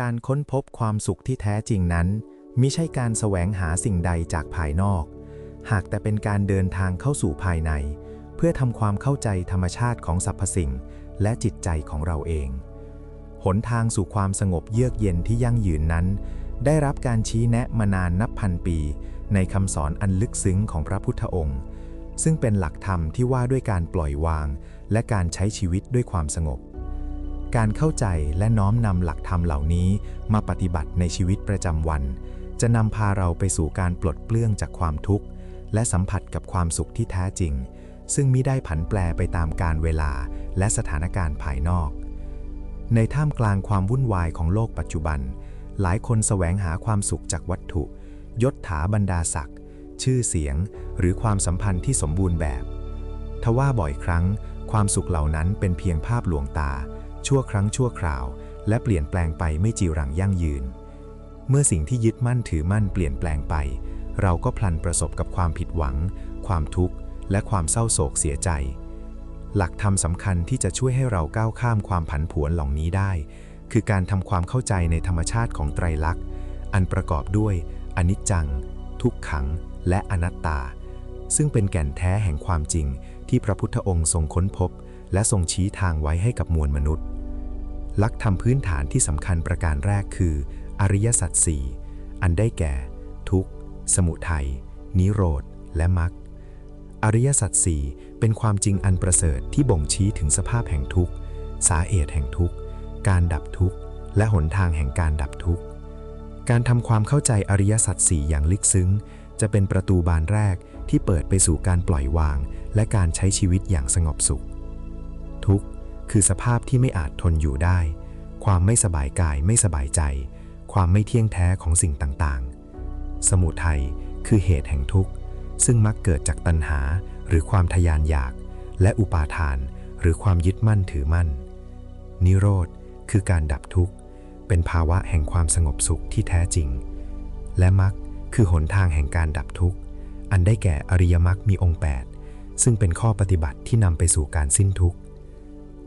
การค้นพบความสุขที่แท้จริงนั้นมิใช่การแสวงหาสิ่งใดจากภายนอก หากแต่เป็นการเดินทางเข้าสู่ภายใน เพื่อทำความเข้าใจธรรมชาติของสรรพสิ่ง และจิตใจของเราเอง หนทางสู่ความสงบเยือกเย็นที่ยั่งยืนนั้น ได้รับการชี้แนะมานานนับพันปี ในคำสอนอันลึกซึ้งของพระพุทธองค์ ซึ่งเป็นหลักธรรมที่ว่าด้วยการปล่อยวาง และการใช้ชีวิตด้วยความสงบ การเข้าใจและน้อมนำหลักธรรมเหล่านี้มาปฏิบัติในชีวิตประจำวัน จะนำพาเราไปสู่การปลดเปลื้องจากความทุกข์ และสัมผัสกับความสุขที่แท้จริง ซึ่งมิได้ผันแปรไปตามการเวลาและสถานการณ์ภายนอก ในท่ามกลางความวุ่นวายของโลกปัจจุบัน หลายคนแสวงหาความสุขจากวัตถุ ยศถาบรรดาศักดิ์ชื่อเสียง หรือความสัมพันธ์ที่สมบูรณ์แบบ ทว่าบ่อยครั้ง ความสุขเหล่านั้นเป็นเพียงภาพลวงตา ชั่วครั้งชั่วคราว และเปลี่ยนแปลงไปไม่จีรังยั่งยืน เมื่อสิ่งที่ยึดมั่นถือมั่นเปลี่ยนแปลงไป เราก็พลันประสบกับความผิดหวัง ความทุกข์ และความเศร้าโศกเสียใจ หลักธรรมสำคัญที่จะช่วยให้เราก้าวข้ามความผันผวนเหล่านี้ได้ คือการทำความเข้าใจในธรรมชาติของไตรลักษณ์ อันประกอบด้วย อนิจจัง ทุกขัง และอนัตตา ซึ่งเป็นแก่นแท้แห่งความจริงที่พระพุทธองค์ทรงค้นพบ และทรงชี้ทางไว้ให้กับมวลมนุษย์ หลักธรรมพื้นฐานที่สำคัญประการแรกคือ อริยสัจสี่อันได้แก่ ทุกข์ สมุทัย นิโรธ และมรรค อริยสัจสี่เป็นความจริงอันประเสริฐที่บ่งชี้ถึงสภาพแห่งทุกข์ สาเหตุแห่งทุกข์ การดับทุกข์ และหนทางแห่งการดับทุกข์ การทำความเข้าใจอริยสัจสี่อย่างลึกซึ้ง จะเป็นประตูบานแรกที่เปิดไปสู่การปล่อยวาง และการใช้ชีวิตอย่างสงบสุข ทุกข์ คือสภาพที่ไม่อาจทนอยู่ได้ ความไม่สบายกายไม่สบายใจ ความไม่เที่ยงแท้ของสิ่งต่างๆ สมุทัยคือเหตุแห่งทุกข์ ซึ่งมักเกิดจากตัณหาหรือความทยานอยาก และอุปาทานหรือความยึดมั่นถือมั่น นิโรธคือการดับทุกข์ เป็นภาวะแห่งความสงบสุขที่แท้จริง และมรรคคือหนทางแห่งการดับทุกข์ อันได้แก่อริยมรรคมีองค์ 8 ซึ่งเป็นข้อปฏิบัติที่นำไปสู่การสิ้นทุกข์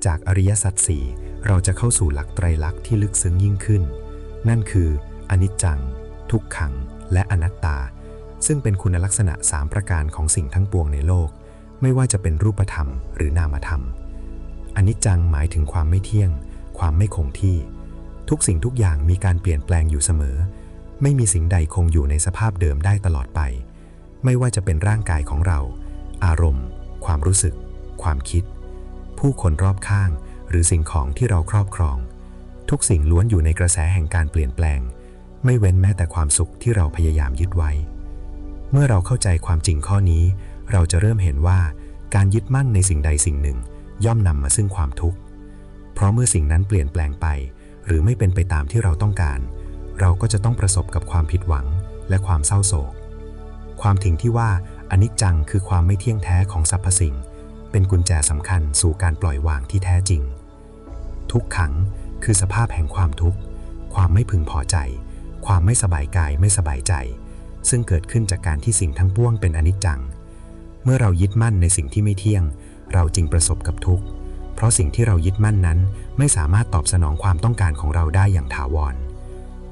จากอริยสัจสี่เราจะเข้าสู่หลักไตรลักษณ์ที่ลึกซึ้งยิ่งขึ้น นั่นคืออนิจจัง ทุกขัง และอนัตตา ซึ่งเป็นคุณลักษณะ 3 ประการของสิ่งทั้งปวงในโลก ไม่ว่าจะเป็นรูปธรรมหรือนามธรรมอนิจจังหมายถึงความไม่เที่ยง ความไม่คงที่ ทุกสิ่งทุกอย่างมีการเปลี่ยนแปลงอยู่เสมอ ไม่มีสิ่งใดคงอยู่ในสภาพเดิมได้ตลอดไป ไม่ว่าจะเป็นร่างกายของเรา อารมณ์ ความรู้สึก ความคิด ผู้คนรอบข้าง หรือสิ่งของที่เราครอบครอง ทุกสิ่งล้วนอยู่ในกระแสแห่งการเปลี่ยนแปลง ไม่เว้นแม้แต่ความสุขที่เราพยายามยึดไว้ เมื่อเราเข้าใจความจริงข้อนี้ เราจะเริ่มเห็นว่า การยึดมั่นในสิ่งใดสิ่งหนึ่ง ย่อมนำมาซึ่งความทุกข์ เพราะเมื่อสิ่งนั้นเปลี่ยนแปลงไป หรือไม่เป็นไปตามที่เราต้องการ เราก็จะต้องประสบกับความผิดหวัง และความเศร้าโศก ความถึงที่ว่าอนิจจังคือความไม่เที่ยงแท้ของสรรพสิ่ง เป็นกุญแจสำคัญสู่การปล่อยวางที่แท้จริง ทุกขังคือสภาพแห่งความทุกข์ ความไม่พึงพอใจ ความไม่สบายกายไม่สบายใจ ซึ่งเกิดขึ้นจากการที่สิ่งทั้งปวงเป็นอนิจจัง เมื่อเรายึดมั่นในสิ่งที่ไม่เที่ยง เราจึงประสบกับทุกข์ เพราะสิ่งที่เรายึดมั่นนั้นไม่สามารถตอบสนองความต้องการของเราได้อย่างถาวร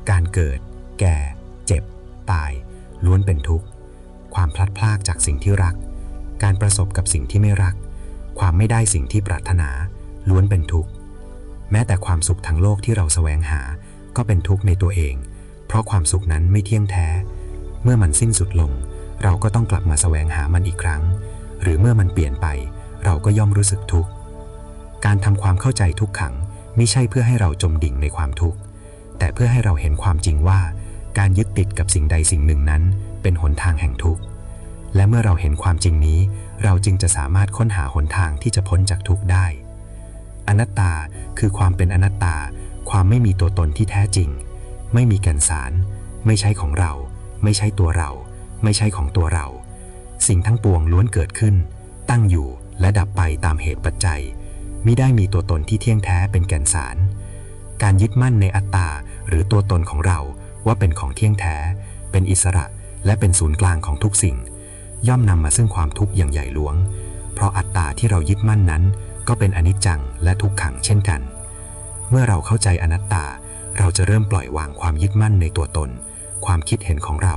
การเกิด แก่ เจ็บ ตาย ล้วนเป็นทุกข์ ความพลัดพรากจากสิ่งที่รัก การประสบกับสิ่งที่ไม่รัก ความไม่ได้สิ่งที่ปรารถนา ล้วนเป็นทุกข์ แม้แต่ความสุขทางโลกที่เราแสวงหา ก็เป็นทุกข์ในตัวเอง เพราะความสุขนั้นไม่เที่ยงแท้ เมื่อมันสิ้นสุดลง เราก็ต้องกลับมาแสวงหามันอีกครั้ง หรือเมื่อมันเปลี่ยนไป เราก็ย่อมรู้สึกทุกข์ การทำความเข้าใจทุกขังไม่ใช่เพื่อให้เราจมดิ่งในความทุกข์ แต่เพื่อให้เราเห็นความจริงว่า การยึดติดกับสิ่งใดสิ่งหนึ่งนั้น เป็นหนทางแห่งทุกข์ และเมื่อเราเห็นความจริงนี้ เราจึงจะสามารถค้นหาหนทางที่จะพ้นจากทุกข์ได้ อนัตตาคือความเป็นอนัตตา ความไม่มีตัวตนที่แท้จริง ไม่มีแก่นสาร ไม่ใช่ของเรา ไม่ใช่ตัวเรา ไม่ใช่ของตัวเรา สิ่งทั้งปวงล้วนเกิดขึ้น ตั้งอยู่และดับไปตามเหตุปัจจัยมิได้มีตัวตนที่เที่ยงแท้เป็นแก่นสาร การยึดมั่นในอัตตาหรือตัวตนของเราว่าเป็นของเที่ยงแท้ เป็นอิสระและเป็นศูนย์กลางของทุกสิ่ง ย่อมนำมาซึ่งความทุกข์อย่างใหญ่หลวง เพราะอัตตาที่เรายึดมั่นนั้น ก็เป็นอนิจจังและทุกขังเช่นกัน เมื่อเราเข้าใจอนัตตา เราจะเริ่มปล่อยวางความยึดมั่นในตัวตน ความคิดเห็นของเรา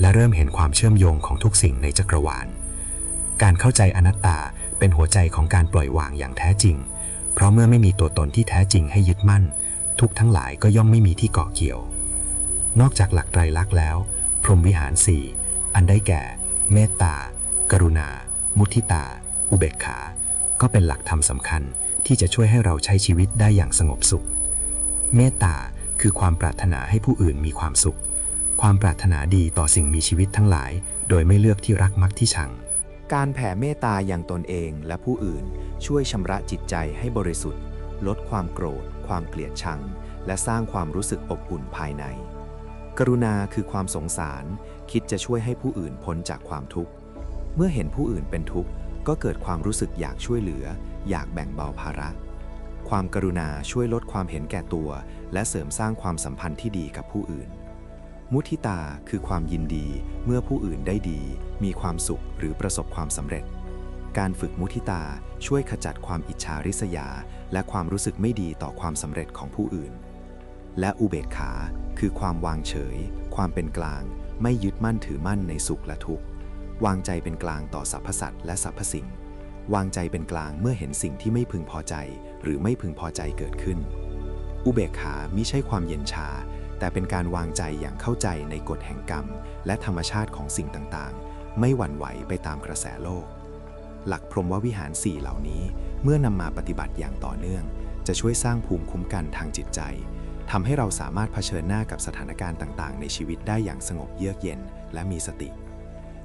และเริ่มเห็นความเชื่อมโยงของทุกสิ่งในจักรวาล การเข้าใจอนัตตาเป็นหัวใจของการปล่อยวางอย่างแท้จริง เพราะเมื่อไม่มีตัวตนที่แท้จริงให้ยึดมั่น ทุกทั้งหลายก็ย่อมไม่มีที่เกาะเกี่ยว นอกจากหลักไตรลักษณ์แล้ว พรหมวิหารสี่อันได้แก่ เมตตา กรุณา มุทิตา อุเบกขา ก็เป็นหลักธรรมสำคัญที่จะช่วยให้เราใช้ชีวิตได้อย่างสงบสุข เมตตาคือความปรารถนาให้ผู้อื่นมีความสุข ความปรารถนาดีต่อสิ่งมีชีวิตทั้งหลาย โดยไม่เลือกที่รักมักที่ชัง การแผ่เมตตาอย่างตนเองและผู้อื่นช่วยชำระจิตใจให้บริสุทธิ์ ลดความโกรธ ความเกลียดชัง และสร้างความรู้สึกอบอุ่นภายใน กรุณาคือความสงสาร คิดจะช่วยให้ผู้อื่นพ้นจากความทุกข์ เมื่อเห็นผู้อื่นเป็นทุกข์ ก็เกิดความรู้สึกอยากช่วยเหลือ อยากแบ่งเบาภาระ ความกรุณาช่วยลดความเห็นแก่ตัว และเสริมสร้างความสัมพันธ์ที่ดีกับผู้อื่น มุทิตาคือความยินดีเมื่อผู้อื่นได้ดี มีความสุขหรือประสบความสำเร็จ การฝึกมุทิตาช่วยขจัดความอิจฉาริษยา และความรู้สึกไม่ดีต่อความสำเร็จของผู้อื่น และอุเบกขาคือความวางเฉย ความเป็นกลาง ไม่ยึดมั่นถือมั่นในสุขและทุกข์วางใจเป็นกลางต่อสรรพสัตว์และสรรพสิ่ง วางใจเป็นกลางเมื่อเห็นสิ่งที่ไม่พึงพอใจ หรือไม่พึงพอใจเกิดขึ้น อุเบกขามิใช่ความเย็นชา แต่เป็นการวางใจอย่างเข้าใจในกฎแห่งกรรม และธรรมชาติของสิ่งต่างๆ ไม่หวั่นไหวไปตามกระแสโลก หลักพรหมวิหาร4เหล่านี้ เมื่อนำมาปฏิบัติอย่างต่อเนื่อง จะช่วยสร้างภูมิคุ้มกันทางจิตใจ ทำให้เราสามารถเผชิญหน้ากับสถานการณ์ต่างๆ ในชีวิตได้อย่างสงบเยือกเย็นและมีสติ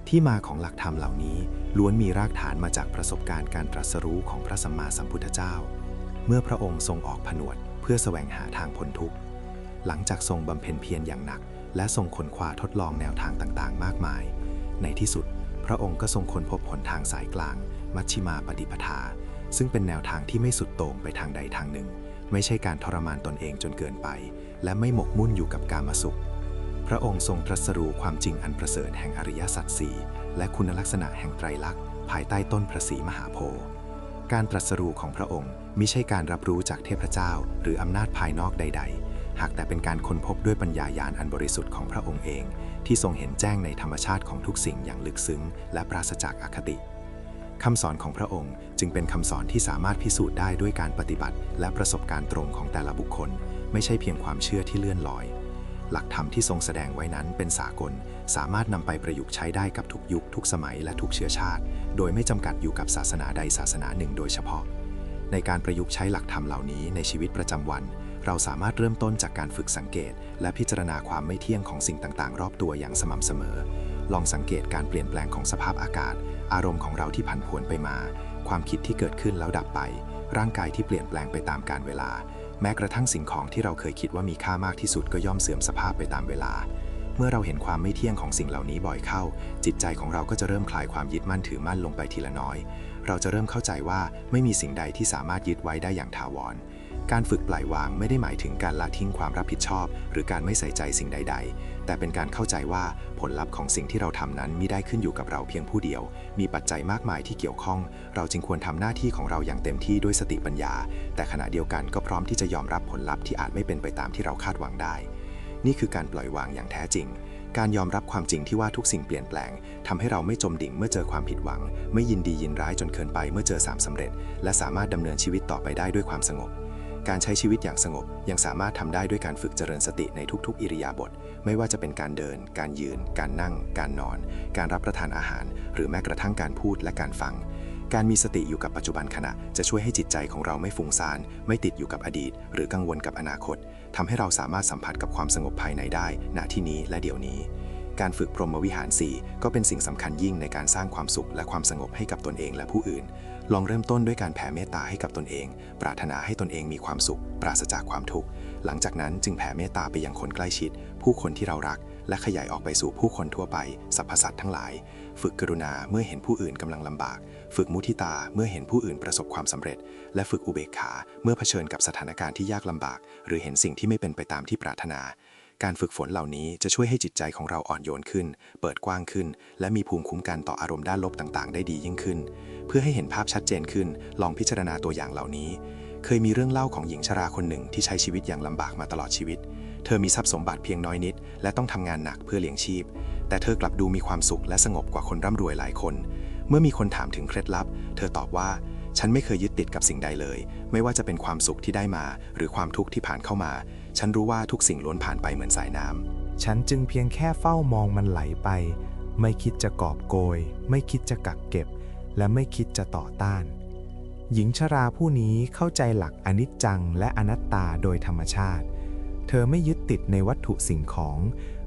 ที่มาของหลักธรรมเหล่านี้ล้วนมีรากฐานมาจากประสบการณ์การตรัสรู้ของพระสัมมาสัมพุทธเจ้า เมื่อพระองค์ทรงออกผนวด เพื่อแสวงหาทางพ้นทุกข์ หลังจากทรงบำเพ็ญเพียรอย่างหนัก และทรงค้นคว้าทดลองแนวทางต่างๆ มากมาย ในที่สุด พระองค์ก็ทรงค้นพบหนทางสายกลาง มัชชิมาปฏิปทา ซึ่งเป็นแนวทางที่ไม่สุดโต่งไปทางใดทางหนึ่ง ไม่ใช่การทรมานตนเองจนเกินไป และไม่หมกมุ่นอยู่กับการมสุข พระองค์ทรงตรัสรู้ความจริงอันประเสริฐแห่งอริยสัจสี่และคุณลักษณะแห่งไตรลักษณ์ภายใต้ต้นพระศรีมหาโพธิ์การตรัสรู้ของพระองค์มิใช่การรับรู้จากเทพเจ้า หรืออำนาจภายนอกใด ๆ หากแต่เป็นการค้นพบด้วยปัญญาญาณอันบริสุทธิ์ของพระองค์เอง ที่ทรงเห็นแจ้งในธรรมชาติของทุกสิ่งอย่างลึกซึ้ง และปราศจากอคติ คำสอนของพระองค์จึงเป็นคำสอนที่สามารถพิสูจน์ได้ด้วยการปฏิบัติ และประสบการณ์ตรงของแต่ละบุคคล ไม่ใช่เพียงความเชื่อที่เลื่อนลอย หลักธรรมที่ทรงแสดงไว้นั้นเป็นสากล สามารถนำไปประยุกต์ใช้ได้กับทุกยุค ทุกสมัยและทุกเชื้อชาติ โดยไม่จำกัดอยู่กับศาสนาใดศาสนาหนึ่ง โดยเฉพาะ ในการประยุกต์ใช้หลักธรรมเหล่านี้ในชีวิตประจำวัน เราสามารถเริ่มต้นจากการฝึกสังเกต และพิจารณาความไม่เที่ยงของสิ่งต่าง ๆ รอบตัวอย่างสม่ำเสมอ ลองสังเกตการเปลี่ยนแปลงของสภาพอากาศ อารมณ์ของเราที่ผันผวนไปมา ความคิดที่เกิดขึ้นแล้วดับไป ร่างกายที่เปลี่ยนแปลงไปตามกาลเวลา แม้กระทั่งสิ่งของที่เราเคยคิดว่ามีค่ามากที่สุดก็ย่อมเสื่อมสภาพไปตามเวลา เมื่อเราเห็นความไม่เที่ยงของสิ่งเหล่านี้บ่อยเข้า จิตใจของเราก็จะเริ่มคลายความยึดมั่นถือมั่นลงไปทีละน้อย เราจะเริ่มเข้าใจว่าไม่มีสิ่งใดที่สามารถยึดไว้ได้อย่างถาวร การฝึกปล่อยวางไม่ได้หมายถึงการละทิ้งความรับผิดชอบ หรือการไม่ใส่ใจสิ่งใด ๆ แต่เป็นการเข้าใจว่าผลลัพธ์ของสิ่งที่เราทำนั้นมิได้ขึ้นอยู่กับเราเพียงผู้เดียว มีปัจจัยมากมายที่เกี่ยวข้อง เราจึงควรทำหน้าที่ของเราอย่างเต็มที่ด้วยสติปัญญา แต่ขณะเดียวกันก็พร้อมที่จะยอมรับผลลัพธ์ที่อาจไม่เป็นไปตามที่เราคาดหวังได้ นี่คือการปล่อยวางอย่างแท้จริงการยอมรับความจริงที่ว่าทุกสิ่งเปลี่ยนแปลงทำให้เราไม่จมดิ่งเมื่อเจอความผิดหวัง ไม่ยินดียินร้ายจนเกินไปเมื่อเจอสามสำเร็จ และสามารถดำเนินชีวิตต่อไปได้ด้วยความสงบ การใช้ชีวิตอย่างสงบยังสามารถทำได้ด้วยการฝึกเจริญสติในทุกๆ อิริยาบถไม่ว่าจะเป็นการเดิน การยืน การนั่ง การนอน การรับประทานอาหาร หรือแม้กระทั่งการพูดและการฟัง การมีสติอยู่กับปัจจุบันขณะ จะช่วยให้จิตใจของเราไม่ฟุ้งซ่าน ไม่ติดอยู่กับอดีต หรือกังวลกับอนาคตทำให้เราสามารถสัมผัสกับความสงบภายในได้ ณที่นี้และเดี๋ยวนี้ การฝึกพรหมวิหาร 4 ก็เป็นสิ่งสำคัญยิ่งในการสร้างความสุขและความสงบให้กับตนเองและผู้อื่น ลองเริ่มต้นด้วยการแผ่เมตตาให้กับตนเอง ปรารถนาให้ตนเองมีความสุข ปราศจากความทุกข์ หลังจากนั้นจึงแผ่เมตตาไปยังคนใกล้ชิด ผู้คนที่เรารัก และขยายออกไปสู่ผู้คนทั่วไปสรรพสัตว์ทั้งหลาย ฝึกกรุณาเมื่อเห็นผู้อื่นกำลังลำบาก ฝึกมุทิตาเมื่อเห็นผู้อื่นประสบความสำเร็จ และฝึกอุเบกขาเมื่อเผชิญกับสถานการณ์ที่ยากลำบาก หรือเห็นสิ่งที่ไม่เป็นไปตามที่ปรารถนา การฝึกฝนเหล่านี้จะช่วยให้จิตใจของเราอ่อนโยนขึ้น เปิดกว้างขึ้น และมีภูมิคุ้มกันต่ออารมณ์ด้านลบต่างๆ ได้ดียิ่งขึ้น เพื่อให้เห็นภาพชัดเจนขึ้น ลองพิจารณาตัวอย่างเหล่านี้ เคยมีเรื่องเล่าของหญิงชราคนหนึ่งที่ใช้ชีวิตอย่างลำบากมาตลอดชีวิต เธอมีทรัพย์สมบัติเพียงน้อยนิด และต้องทำงานหนักเพื่อเลี้ยงชีพ แต่เธอกลับดูมีความสุขและสงบกว่าคนร่ำรวยหลายคน เมื่อมีคนถามถึงเคล็ดลับ เธอตอบว่าฉันไม่เคยยึดติดกับสิ่งใดเลย ไม่ว่าจะเป็นความสุขที่ได้มา หรือความทุกข์ที่ผ่านเข้ามา ฉันรู้ว่าทุกสิ่งล้วนผ่านไปเหมือนสายน้ำ ฉันจึงเพียงแค่เฝ้ามองมันไหลไป ไม่คิดจะกอบโกย ไม่คิดจะกักเก็บ และไม่คิดจะต่อต้าน หญิงชราผู้นี้เข้าใจหลักอนิจจังและอนัตตาโดยธรรมชาติ เธอไม่ยึดติดในวัตถุสิ่งของ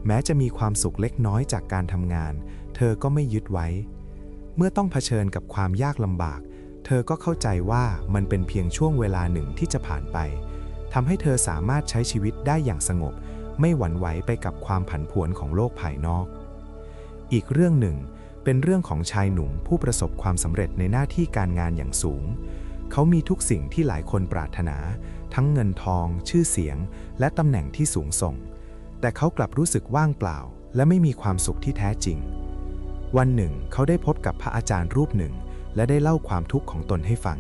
แม้จะมีความสุขเล็กน้อยจากการทำงาน เธอก็ไม่ยึดไว้ เมื่อต้องเผชิญกับความยากลำบาก เธอก็เข้าใจว่ามันเป็นเพียงช่วงเวลาหนึ่งที่จะผ่านไป ทำให้เธอสามารถใช้ชีวิตได้อย่างสงบ ไม่หวั่นไหวไปกับความผันผวนของโลกภายนอก อีกเรื่องหนึ่ง เป็นเรื่องของชายหนุ่มผู้ประสบความสำเร็จในหน้าที่การงานอย่างสูง เขามีทุกสิ่งที่หลายคนปรารถนา ทั้งเงินทอง ชื่อเสียง และตำแหน่งที่สูงส่ง แต่เขากลับรู้สึกว่างเปล่า และไม่มีความสุขที่แท้จริง วันหนึ่ง เขาได้พบกับพระอาจารย์รูปหนึ่ง และได้เล่าความทุกข์ของตนให้ฟัง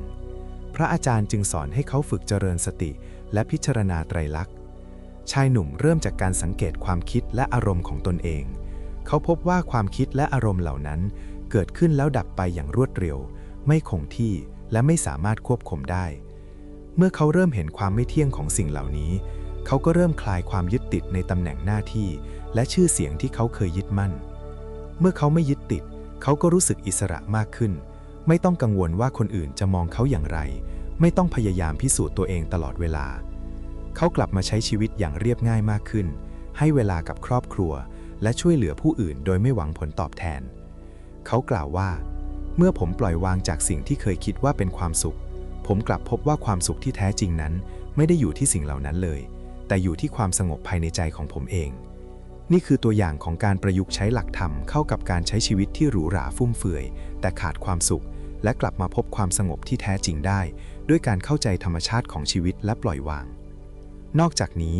พระอาจารย์จึงสอนให้เขาฝึกเจริญสติ และพิจารณาไตรลักษณ์ ชายหนุ่มเริ่มจากการสังเกตความคิดและอารมณ์ของตนเอง เขาพบว่าความคิดและอารมณ์เหล่านั้น เกิดขึ้นแล้วดับไปอย่างรวดเร็ว ไม่คงที่และไม่สามารถควบคุมได้ เมื่อเขาเริ่มเห็นความไม่เที่ยงของสิ่งเหล่านี้ เขาก็เริ่มคลายความยึดติดในตำแหน่งหน้าที่ และชื่อเสียงที่เขาเคยยึดมั่น เมื่อเขาไม่ยึดติด เขาก็รู้สึกอิสระมากขึ้น ไม่ต้องกังวลว่าคนอื่นจะมองเขาอย่างไร ไม่ต้องพยายามพิสูจน์ตัวเองตลอดเวลา เขากลับมาใช้ชีวิตอย่างเรียบง่ายมากขึ้น ให้เวลากับครอบครัว และช่วยเหลือผู้อื่นโดยไม่หวังผลตอบแทน เขากล่าวว่า เมื่อผมปล่อยวางจากสิ่งที่เคยคิดว่าเป็นความสุข ผมกลับพบว่าความสุขที่แท้จริงนั้น ไม่ได้อยู่ที่สิ่งเหล่านั้นเลย แต่อยู่ที่ความสงบภายในใจของผมเอง นี่คือตัวอย่างของการประยุกต์ใช้หลักธรรมเข้ากับการใช้ชีวิตที่หรูหราฟุ่มเฟือย แต่ขาดความสุข และกลับมาพบความสงบที่แท้จริงได้ ด้วยการเข้าใจธรรมชาติของชีวิตและปล่อยวาง นอกจากนี้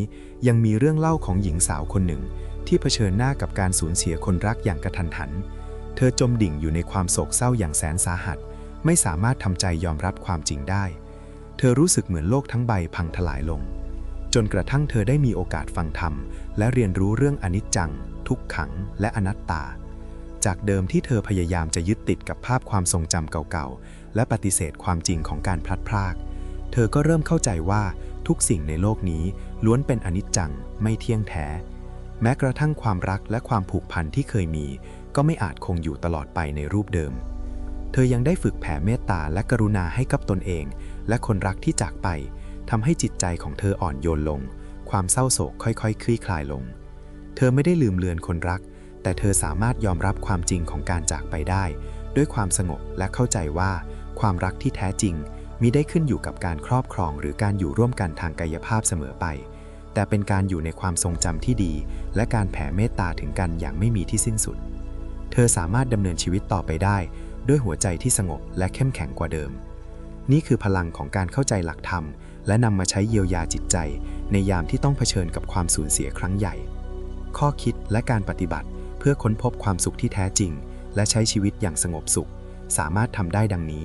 ยังมีเรื่องเล่าของหญิงสาวคนหนึ่ง ที่เผชิญหน้ากับการสูญเสียคนรักอย่างกระทันหัน เธอจมดิ่งอยู่ในความโศกเศร้าอย่างแสนสาหัส ไม่สามารถทำใจยอมรับความจริงได้ เธอรู้สึกเหมือนโลกทั้งใบพังทลายลง จนกระทั่งเธอได้มีโอกาสฟังธรรม และเรียนรู้เรื่องอนิจจัง ทุกขัง และอนัตตา จากเดิมที่เธอพยายามจะยึดติดกับภาพความทรงจำเก่าๆ และปฏิเสธความจริงของการพลัดพราก เธอก็เริ่มเข้าใจว่าทุกสิ่งในโลกนี้ล้วนเป็นอนิจจังไม่เที่ยงแท้ แม้กระทั่งความรักและความผูกพันที่เคยมี ก็ไม่อาจคงอยู่ตลอดไปในรูปเดิม เธอยังได้ฝึกแผ่เมตตาและกรุณาให้กับตนเอง และคนรักที่จากไปทำให้จิตใจของเธออ่อนโยนลง ความเศร้าโศกค่อยๆคลี่คลายลง เธอไม่ได้ลืมเลือนคนรัก แต่เธอสามารถยอมรับความจริงของการจากไปได้ ด้วยความสงบและเข้าใจว่า ความรักที่แท้จริงมิได้ขึ้นอยู่กับการครอบครองหรือการอยู่ร่วมกันทางกายภาพเสมอไป แต่เป็นการอยู่ในความทรงจำที่ดี และการแผ่เมตตาถึงกันอย่างไม่มีที่สิ้นสุด เธอสามารถดำเนินชีวิตต่อไปได้ ด้วยหัวใจที่สงบและเข้มแข็งกว่าเดิม นี่คือพลังของการเข้าใจหลักธรรม และนำมาใช้เยียวยาจิตใจ ในยามที่ต้องเผชิญกับความสูญเสียครั้งใหญ่ ข้อคิดและการปฏิบัติ เพื่อค้นพบความสุขที่แท้จริง และใช้ชีวิตอย่างสงบสุข สามารถทำได้ดังนี้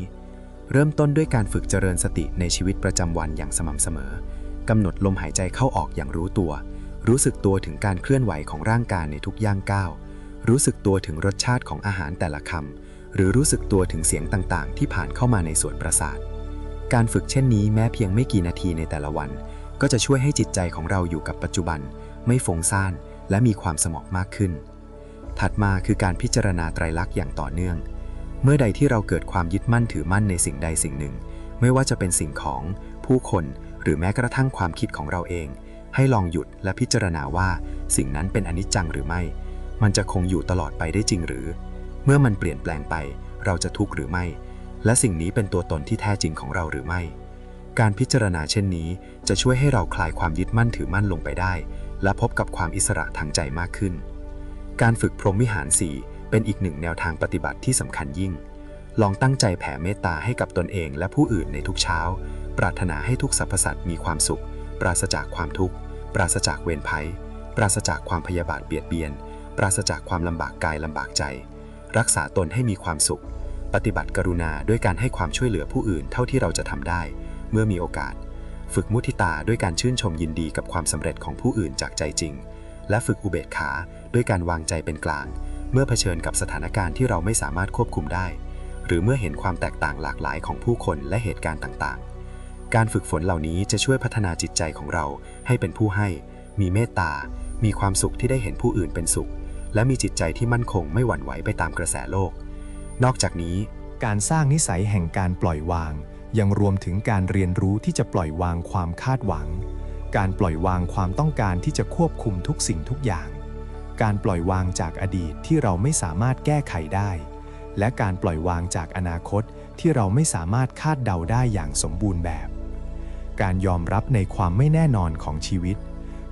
เริ่มต้นด้วยการฝึกเจริญสติในชีวิตประจำวันอย่างสม่ำเสมอกำหนดลมหายใจเข้าออกอย่างรู้ตัว รู้สึกตัวถึงการเคลื่อนไหวของร่างกายในทุกย่างก้าว รู้สึกตัวถึงรสชาติของอาหารแต่ละคำ หรือรู้สึกตัวถึงเสียงต่างๆ ที่ผ่านเข้ามาในส่วนประสาท การฝึกเช่นนี้แม้เพียงไม่กี่นาทีในแต่ละวัน ก็จะช่วยให้จิตใจของเราอยู่กับปัจจุบัน ไม่ฟุ้งซ่าน และมีความสมองมากขึ้น ถัดมาคือการพิจารณาไตรลักษณ์อย่างต่อเนื่อง เมื่อใดที่เราเกิดความยึดมั่นถือมั่นในสิ่งใดสิ่งหนึ่ง ไม่ว่าจะเป็นสิ่งของผู้คนหรือแม้กระทั่งความคิดของเราเอง ให้ลองหยุดและพิจารณาว่าสิ่งนั้นเป็นอนิจจังหรือไม่ มันจะคงอยู่ตลอดไปได้จริงหรือ เมื่อมันเปลี่ยนแปลงไป เราจะทุกข์หรือไม่ และสิ่งนี้เป็นตัวตนที่แท้จริงของเราหรือไม่ การพิจารณาเช่นนี้ จะช่วยให้เราคลายความยึดมั่นถือมั่นลงไปได้ และพบกับความอิสระทางใจมากขึ้น การฝึกพรหมวิหารสี่ เป็นอีกหนึ่งแนวทางปฏิบัติที่สำคัญยิ่ง ลองตั้งใจแผ่เมตตาให้กับตนเองและผู้อื่นในทุกเช้า ปรารถนาให้ทุกสรรพสัตว์มีความสุข ปราศจากความทุกข์ ปราศจากเวรภัย ปราศจากความพยาบาทเบียดเบียน ปราศจากความลำบากกายลำบากใจ รักษาตนให้มีความสุข ปฏิบัติกรุณาด้วยการให้ความช่วยเหลือผู้อื่นเท่าที่เราจะทำได้ เมื่อมีโอกาส ฝึกมุทิตาด้วยการชื่นชมยินดีกับความสำเร็จของผู้อื่นจากใจจริง และฝึกอุเบกขาด้วยการวางใจเป็นกลาง เมื่อเผชิญกับสถานการณ์ที่เราไม่สามารถควบคุมได้ หรือเมื่อเห็นความแตกต่างหลากหลายของผู้คนและเหตุการณ์ต่างๆ การฝึกฝนเหล่านี้จะช่วยพัฒนาจิตใจของเราให้เป็นผู้ให้ มีเมตตา มีความสุขที่ได้เห็นผู้อื่นเป็นสุข และมีจิตใจที่มั่นคงไม่หวั่นไหวไปตามกระแสโลก นอกจากนี้ การสร้างนิสัยแห่งการปล่อยวาง ยังรวมถึงการเรียนรู้ที่จะปล่อยวางความคาดหวัง การปล่อยวางความต้องการที่จะควบคุมทุกสิ่งทุกอย่าง การปล่อยวางจากอดีตที่เราไม่สามารถแก้ไขได้ และการปล่อยวางจากอนาคตที่เราไม่สามารถคาดเดาได้อย่างสมบูรณ์แบบ การยอมรับในความไม่แน่นอนของชีวิต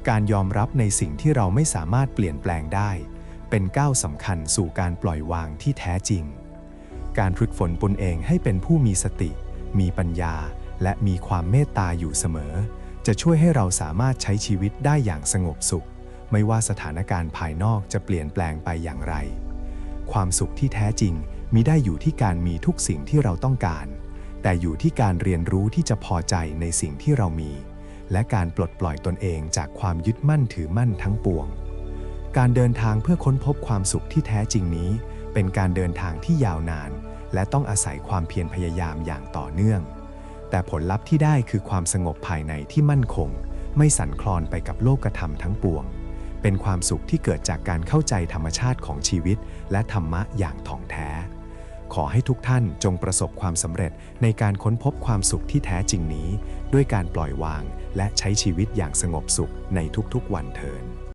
การยอมรับในสิ่งที่เราไม่สามารถเปลี่ยนแปลงได้ เป็นก้าวสำคัญสู่การปล่อยวางที่แท้จริง การฝึกฝนตนเองให้เป็นผู้มีสติ มีปัญญา และมีความเมตตาอยู่เสมอ จะช่วยให้เราสามารถใช้ชีวิตได้อย่างสงบสุข ไม่ว่าสถานการณ์ภายนอกจะเปลี่ยนแปลงไปอย่างไร ความสุขที่แท้จริงมีได้อยู่ที่การมีทุกสิ่งที่เราต้องการ แต่อยู่ที่การเรียนรู้ที่จะพอใจในสิ่งที่เรามี และการปลดปล่อยตนเองจากความยึดมั่นถือมั่นทั้งปวง การเดินทางเพื่อค้นพบความสุขที่แท้จริงนี้ เป็นการเดินทางที่ยาวนาน และต้องอาศัยความเพียรพยายามอย่างต่อเนื่อง แต่ผลลัพธ์ที่ได้คือความสงบภายในที่มั่นคง ไม่สั่นคลอนไปกับโลกธรรมทั้งปวง เป็นความสุขที่เกิดจากการเข้าใจธรรมชาติของชีวิต และธรรมะอย่างถ่องแท้ ขอให้ทุกท่านจงประสบความสำเร็จในการค้นพบความสุขที่แท้จริงนี้ ด้วยการปล่อยวางและใช้ชีวิตอย่างสงบสุขในทุกๆวันเทิน